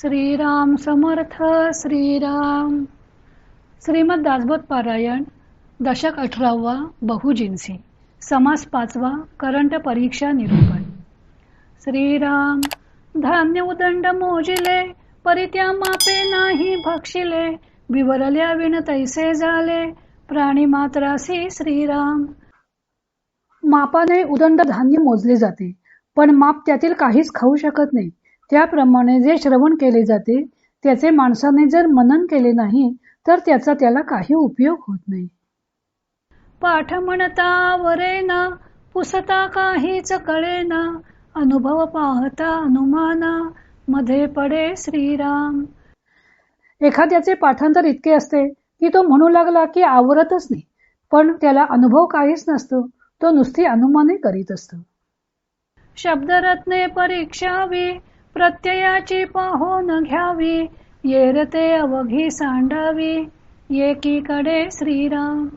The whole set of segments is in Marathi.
श्रीराम समर्थ श्रीराम. श्रीमद दासबोध पारायण दशक अठरावा बहुजिन्सी समास पाचवा करंट परीक्षा निरूपण. श्रीराम धान्य उदंड मोजिले परित्या मापे नाही भक्षिले विवरल्या विण तैसे झाले प्राणी मात्रासी श्रीराम. मापाने उदंड धान्य मोजले जाते पण माप त्यातील काहीच खाऊ शकत नाही. त्याप्रमाणे जे श्रवण केले जाते त्याचे माणसाने जर मनन केले नाही तर त्याचा त्याला काही उपयोग होत नाही. पाठ म्हणता वरेना पुसता काहीच कळेना अनुभव पाहता अनुमाना मध्ये पडे श्रीराम. एखाद्याचे पाठांतर इतके असते की तो म्हणू लागला की आवरतच नाही पण त्याला अनुभव काहीच नसतो तो नुसती अनुमाने करीत असतो. शब्दरत्ने परीक्षावी प्रत्ययाची पाहोन घ्यावी येरते अवघी सांडावी एकीकडे श्रीराम.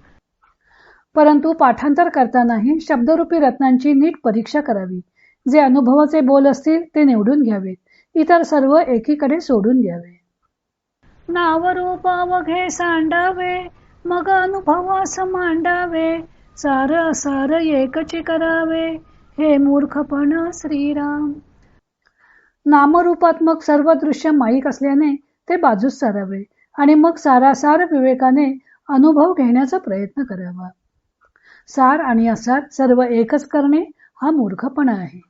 परंतु पाठांतर करतानाही शब्दरूपी रत्नांची नीट परीक्षा करावी. जे अनुभवाचे बोल असतील ते निवडून घ्यावेत. इतर सर्व एकीकडे सोडून द्यावे. नावरूप अवघे सांडावे मग अनुभवास मांडावे. सार सार एकची करावे हे मूर्खपण श्रीराम. नामरूपात्मक सर्व दृश्य माईक असल्याने ते बाजूस सारावे आणि मग सारासार विवेकाने अनुभव घेण्याचा प्रयत्न करावा. सार आणि असार सर्व एकच करणे हा मूर्खपणा आहे.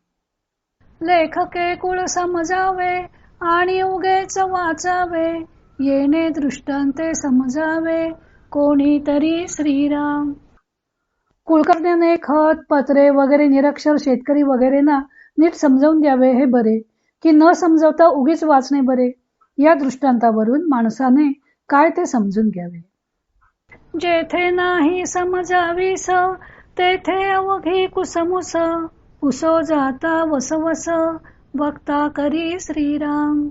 लेखके कुळ समजावे आणि उगेच वाचावे. येणे दृष्टांते समजावे. कोणीतरी श्रीराम. कुलकर्ण्याने खत पत्रे वगैरे निरक्षर शेतकरी वगैरेना नीट समजावून द्यावे हे बरे. की न समजवता उगीच वाचणे बरे या दृष्टांतावरून माणसाने काय ते समजून घ्यावे? जेथे नाही समजावीस तेथे अवघी कुसमुस उसो जाता वसवस वक्ता करी श्रीराम.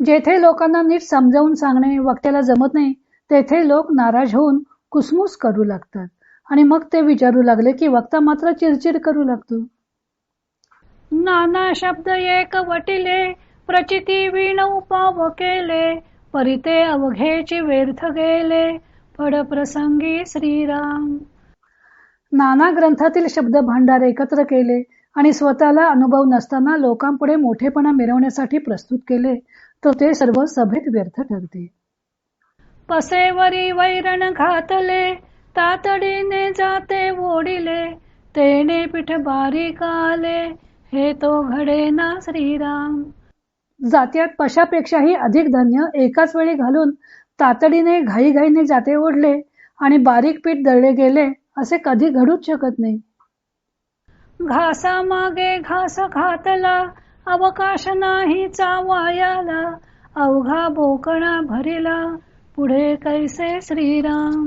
जेथे लोकांना नीट समजावून सांगणे वक्त्याला जमत नाही तेथे लोक नाराज होऊन कुसमुस करू लागतात. आणि मग ते विचारू लागले की वक्ता मात्र चिरचिर करू लागतो. नाना शब्द एक वटिले प्रचिती विण उपाव केले परिते अवघेची व्यर्थ गेले फड प्रसंगी श्रीराम. नाना ग्रंथातील शब्द भांडार एकत्र केले आणि स्वतःला अनुभव नसताना लोकांपुढे मोठेपणा मिरवण्यासाठी प्रस्तुत केले तर ते सर्व सभेत व्यर्थ ठरते. पसेवरी वैरण घातले तातडीने जाते ओढिले तेने पीठ बारीक आले हे तो घडे ना श्रीराम. जात्यात पशापेक्षाही अधिक धान्य एकाच वेळी घालून तातडीने घाईघाईने जाते ओढले आणि बारीक पीठ दळले गेले असे कधी घडूच शकत नाही. घासा मागे घास घातला अवकाश नाही चावायाला अवघा बोकणा भरिला पुढे कैसे श्रीराम?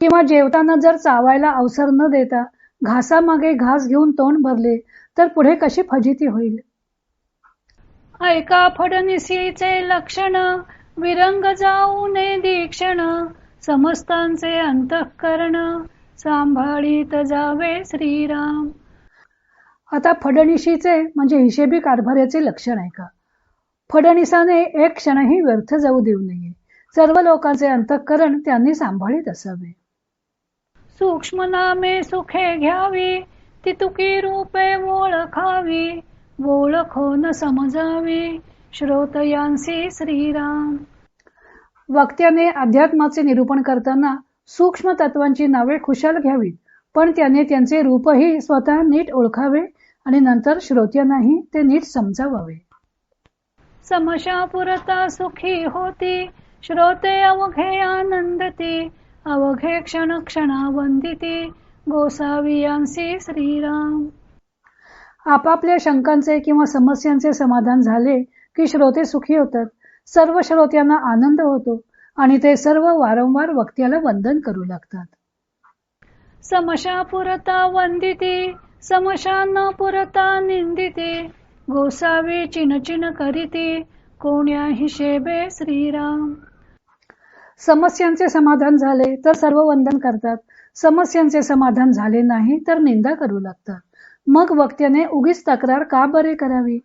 किंवा जेवताना जर चावायला अवसर न देता घासामागे घास घेऊन तोंड भरले तर पुढे कशी फजिती होईल? ऐका फडणीसीचे लक्षण विरंग जाऊ नये दीक्षण समस्तांचे अंतःकरण सांभाळीत जावे श्रीराम. आता फडणीशीचे म्हणजे हिशेबी कारभाराचे लक्षण आहे का फडणीसाने एक क्षणही व्यर्थ जाऊ देऊ नये. सर्व लोकांचे अंतःकरण त्यांनी सांभाळीत असावे. सूक्ष्म नामे सुखे घ्यावी ती तुकी रूपे ओळखावी ओळखोन समजावी. श्रोतयांसी श्रीराम. वक्त्याने अध्यात्माचे निरूपण करताना सूक्ष्म तत्वांची नावे खुशाल घ्यावीत पण त्याने त्यांचे रूपही स्वतः नीट ओळखावे आणि नंतर श्रोत्यांनाही ते नीट समजावावे. समशापुरता सुखी होती श्रोते अवघे आनंदती अवघे क्षण क्षणा वंदिती. गोसावियांसी श्रीराम. आपापल्या शंकांचे किंवा समस्यांचे समाधान झाले की श्रोते सुखी होतात. सर्व श्रोत्यांना आनंद होतो आणि ते सर्व वारंवार वक्त्याला वंदन करू लागतात. समशा पुरता वंदिती समशा न पुरता निंदिती. गोसावी चिन करीती. कोण्या हिशेबे श्रीराम. समस्यांचे समाधान झाले तर सर्व वंदन करतात. समस्यांचे समाधान झाले नाही तर निंदा करू लागतात. मग वक्त्याने उगीच तक्रार का बरे करावी?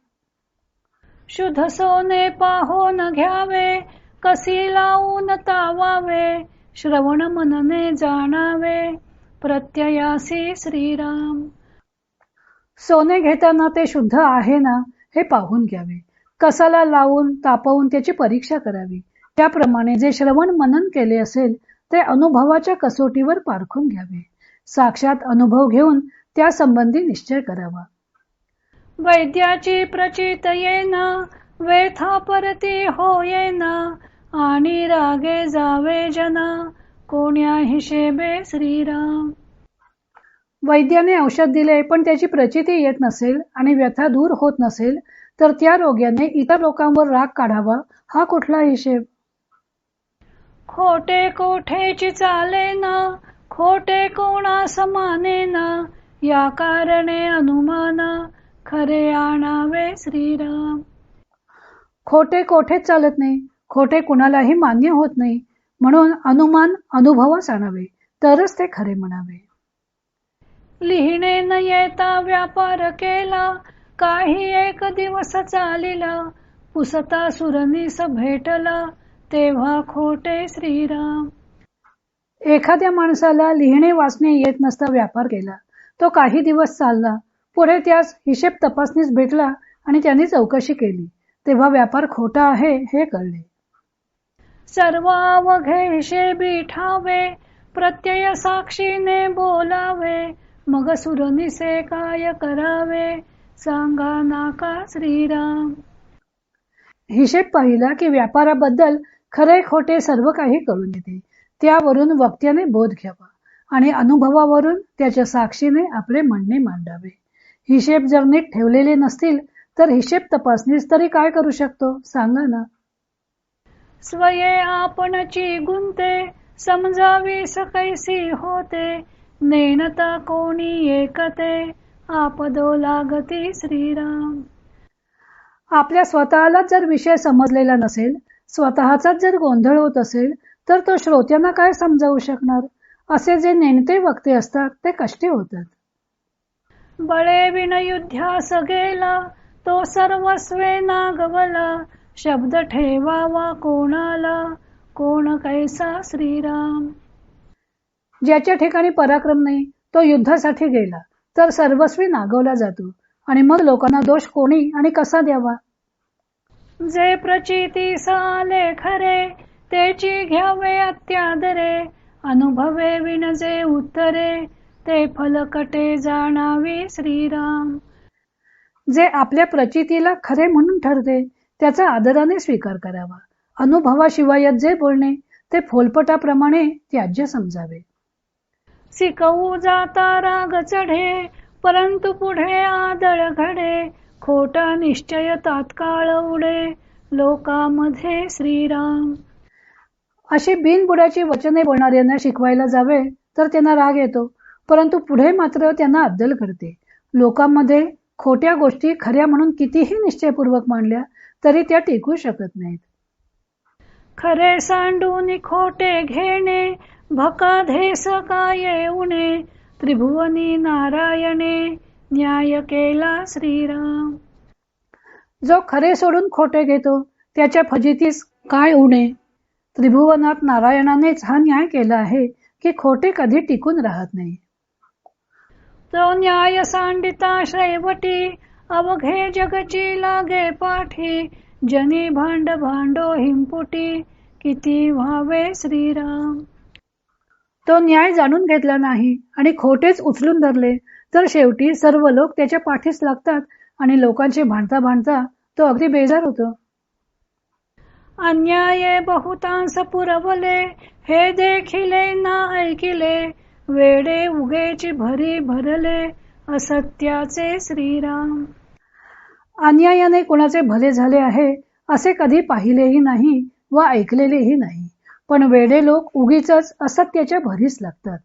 शुद्ध सोने पाहून घ्यावे कसी लावून तावावे श्रवण मनने जाणावे प्रत्ययासी श्रीराम. सोने घेताना ते शुद्ध आहे ना हे पाहून घ्यावे. कसाला लावून तापवून त्याची परीक्षा करावी. त्याप्रमाणे जे श्रवण मनन केले असेल ते अनुभवाच्या कसोटीवर पारखून घ्यावे. साक्षात अनुभव घेऊन त्या संबंधी निश्चय करावा. वैद्याची प्रचित येना वेथा परती होयेना आणि रागे जावे जना कोण्या हिशेबे श्रीराम. वैद्याने औषध दिले पण त्याची प्रचिती येत नसेल आणि व्यथा दूर होत नसेल तर त्या रोग्याने इतर लोकांवर राग काढावा हा कुठला हिशेब? खोटे कोठेची चाले ना खोटे कोणा समाने ना या कारणे अनुमान खरे आणावे श्रीराम. खोटे कोठेच चालत नाही खोटे कुणालाही मान्य होत नाही म्हणून अनुमान अनुभवास आणावे तरच ते खरे म्हणावे. लिहिणे न येता व्यापार केला काही एक दिवस चालिला पुसता सुरनीस भेटला तेव्हा खोटे श्रीराम. एखाद्या माणसाला लिहिणे वाचणे येत नसता व्यापार केला. तो काही दिवस चालला. पुढे त्यास हिशेब तपासणीस भेटला आणि त्यांनी चौकशी केली. तेव्हा व्यापार खोटा आहे हे कळले. सर्व हिशेबी ठावे प्रत्यय साक्षीने बोलावे मग सुरनिसे काय करावे सांगा नाका श्रीराम. हिशेब पाहिला की व्यापाराबद्दल खरे खोटे सर्व काही कळून येते त्यावरून वक्त्याने बोध घ्यावा आणि अनुभवावरून त्याच्या साक्षीने आपले म्हणणे मांडावे. हिशेब जर नीट ठेवलेले नसतील तर हिशेब तपासणीस तरी काय करू शकतो? सांगा ना. स्वये आपणची गुंते समजावी सकैसी होते. नेनता कोणी एकते आपदो लागती श्रीराम. आपल्या स्वतःला जर विषय समजलेला नसेल स्वतःचाच जर गोंधळ होत असेल तर तो श्रोत्यांना काय समजावू शकणार? असे जे नेणते वक्ते असतात ते कष्टी होतात. बळे विनयुध्यास गेला तो सर्वस्वे नागवला. शब्द ठेवावा कोणाला? कोण कैसा श्रीराम? ज्याच्या ठिकाणी पराक्रम नाही तो युद्धासाठी गेला. तर सर्वस्वी नागवला जातो. आणि मग लोकांना दोष कोणी आणि कसा द्यावा? जे प्रचिती साले खरे त्याची घ्यावे अत्यादरे अनुभवे विनजे उत्तरे ते फलकटे जाणावे श्रीराम. जे आपल्या प्रचितीला खरे म्हणून ठरते त्याचा आदराने स्वीकार करावा. अनुभवाशिवाय जे बोलणे ते फोलपटाप्रमाणे त्याज्य समजावे. शिकवू जाता राग चढे परंतु पुढे आदळ घडे खोटा निश्चय तात्काळ उडे लोकांमध्ये श्रीराम. अशी बिनबुडाची वचने बोलणाऱ्यांना शिकवायला जावे तर त्यांना राग येतो परंतु पुढे मात्र त्यांना अद्दल करते लोकांमध्ये खोट्या गोष्टी खऱ्या म्हणून कितीही निश्चयपूर्वक मांडल्या तरी त्या टिकू शकत नाहीत. खरे सांडून खोटे घेणे धेस काय उणे त्रिभुवनी नारायणे न्याय केला श्रीराम. जो खरे सोडून खोटे घेतो त्याच्या फजितीस काय उणे? त्रिभुवनात नारायणानेच हा न्याय केला आहे की खोटे कधी टिकून राहत नाही. तो न्याय सांडिता शैवटी अवघे जगची लागे पाठी जनी भांड भांडो हिंपुटी किती व्हावे श्रीराम. तो न्याय जाणून घेतला नाही आणि खोटेच उचलून धरले तर शेवटी सर्व लोक त्याच्या पाठीस लागतात आणि लोकांचे भांडता भांडता तो अगदी बेजार होतो. अन्याय बहुतांश पुरवले हे देखिले ना ऐकिले वेडे उगेची भरी भरले असत्याचे श्रीराम. अन्यायाने कोणाचे भले झाले आहे असे कधी पाहिलेही नाही व ऐकलेलेही नाही. पण वेडे लोक उगीच असत्याच्या भरीस लागतात.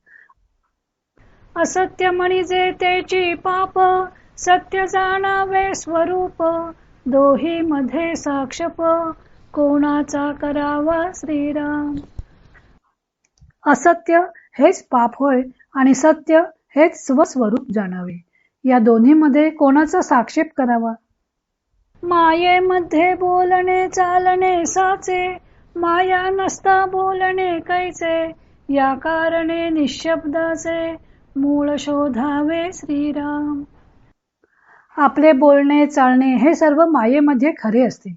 असत्य म्हणजे त्याची पाप सत्य जाणावे स्वरूप दोही मध्ये साक्षप कोणाचा करावा श्रीराम. असत्य हेच पाप होय आणि सत्य हेच स्वस्वरूप जाणावे. या दोन्ही मध्ये कोणाचा साक्षेप करावा? मायेमध्ये बोलणे चालणे साचे. माया नसता बोलणे कैचे या कारणे निशब्दाचे. मूळ शोधावे श्रीराम. आपले बोलणे चालणे हे सर्व मायेमध्ये खरे असते.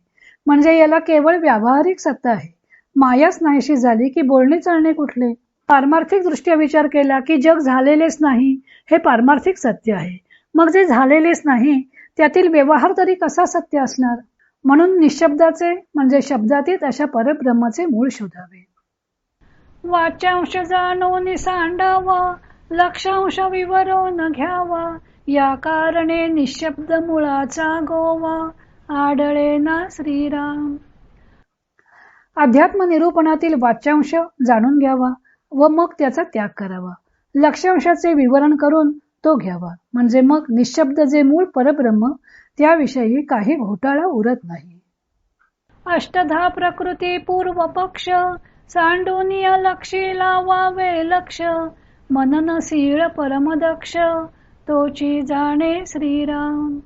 म्हणजे याला केवळ व्यावहारिक सत्ता आहे. मायाच नाहीशी झाली की बोलणे चालणे कुठले? पारमार्थिक दृष्ट्या विचार केला की जग झालेलेच नाही हे पारमार्थिक सत्य आहे. मग जे झालेलेच नाही त्यातील व्यवहार तरी कसा सत्य असणार? म्हणून निशब्दाचे म्हणजे शब्दातीत अशा परब्रह्माचे मूळ शोधावे. वाचांश जाणून सांडावा. लक्षांश विवरून घ्यावा. या कारणे निशब्द मुळाचा गोवा. आडळे ना श्रीराम. अध्यात्म निरूपणातील वाच्यांश जाणून घ्यावा व मग त्याचा त्याग करावा. लक्षांशाचे विवरण करून तो घ्यावा. म्हणजे मग निशब्द जे मूळ परब्रह्म त्याविषयी काही घोटाळा उरत नाही. अष्टधा प्रकृती पूर्व पक्ष सांडूनिय लक्षी लावावे लक्ष. मननशील परमदक्ष तोची जाणे श्रीराम.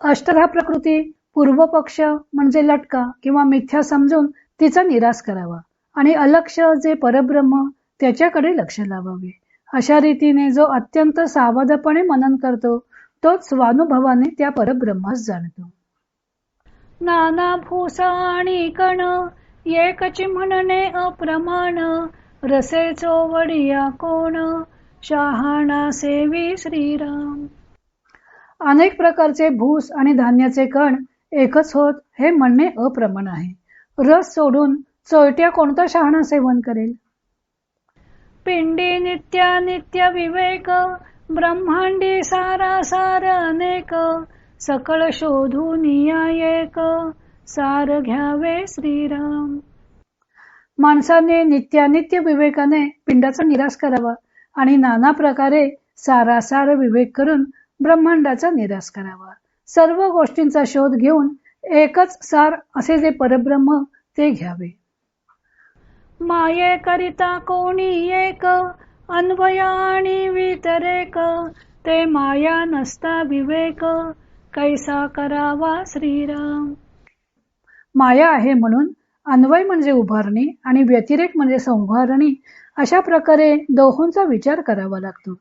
अष्टधा प्रकृती पूर्व पक्ष म्हणजे लटका किंवा मिथ्या समजून तिचा निराश करावा आणि अलक्ष जे परब्रह्म त्याच्याकडे लक्ष लावावे. अशा रीतीने जो अत्यंत सावधपणे मनन करतो तोच स्वानुभवाने त्या परब्रह्मास जाणतो. नाना भूसा आणि कण एकची म्हणणे अप्रमाण रसे चोवडिया कोण? शहाणा सेवी श्रीराम. अनेक प्रकारचे भूस आणि धान्याचे कण एकच होत हे म्हणणे अप्रमाण आहे. रस सोडून चोयट्या कोणता शहाणा सेवन करेल? पिंडी नित्या नित्य विवेक ब्रह्मांडी सारा सार अनेक. सकळ शोधून एक सार घ्यावे श्रीराम. माणसाने नित्यानित्य विवेकाने पिंडाचा निराश करावा आणि नाना प्रकारे सारासार विवेक करून ब्रह्मांडाचा निराश करावा. सर्व गोष्टींचा शोध घेऊन एकच सार असे जे परब्रह्म ते घ्यावे. माये करिता कोणी एक अन्वया आणि वितरेक ते माया नसता विवेक कैसा करावा श्रीराम. माया आहे म्हणून अन्वय म्हणजे उभारणी आणि व्यतिरेक म्हणजे संभारणी अशा प्रकारे दोहोंचा विचार करावा लागतो.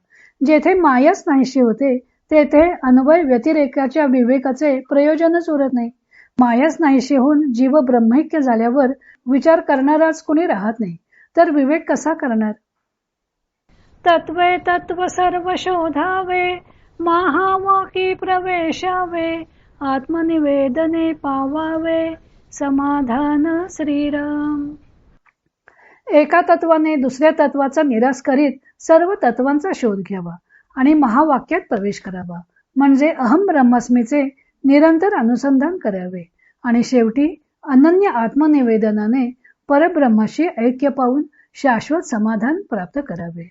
जेथे मायाच नाहीशी होते तेथे अन्वय व्यतिरेकाच्या विवेकाचे प्रयोजनच उरत नाही. मायाच नाहीशी होऊन जीव ब्रह्मैक्य झाल्यावर विचार करणाराच कुणी राहत नाही. तर विवेक कसा करणार? तत्वे तत्व सर्व शोधावे महावाकी प्रवेशावे आत्मनिवेदने पावावे. समाधान श्रीराम. एका तत्वाने दुसऱ्या तत्वाचा निराश करीत सर्व तत्वांचा शोध घ्यावा आणि महावाक्यात प्रवेश करावा. म्हणजे अहम ब्रह्मास्मीचे निरंतर अनुसंधान करावे आणि शेवटी अनन्य आत्मनिवेदनाने परब्रह्माशी ऐक्य पाहून शाश्वत समाधान प्राप्त करावे.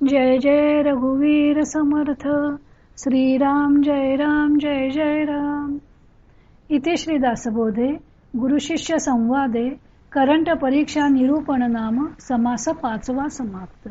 जय जय रघुवीर समर्थ. श्रीराम जय राम जय जय राम. इथे श्रीदासबोधे गुरुशिष्य संवादे करंट परीक्षा निरूपण नाम समास पाचवा समाप्त.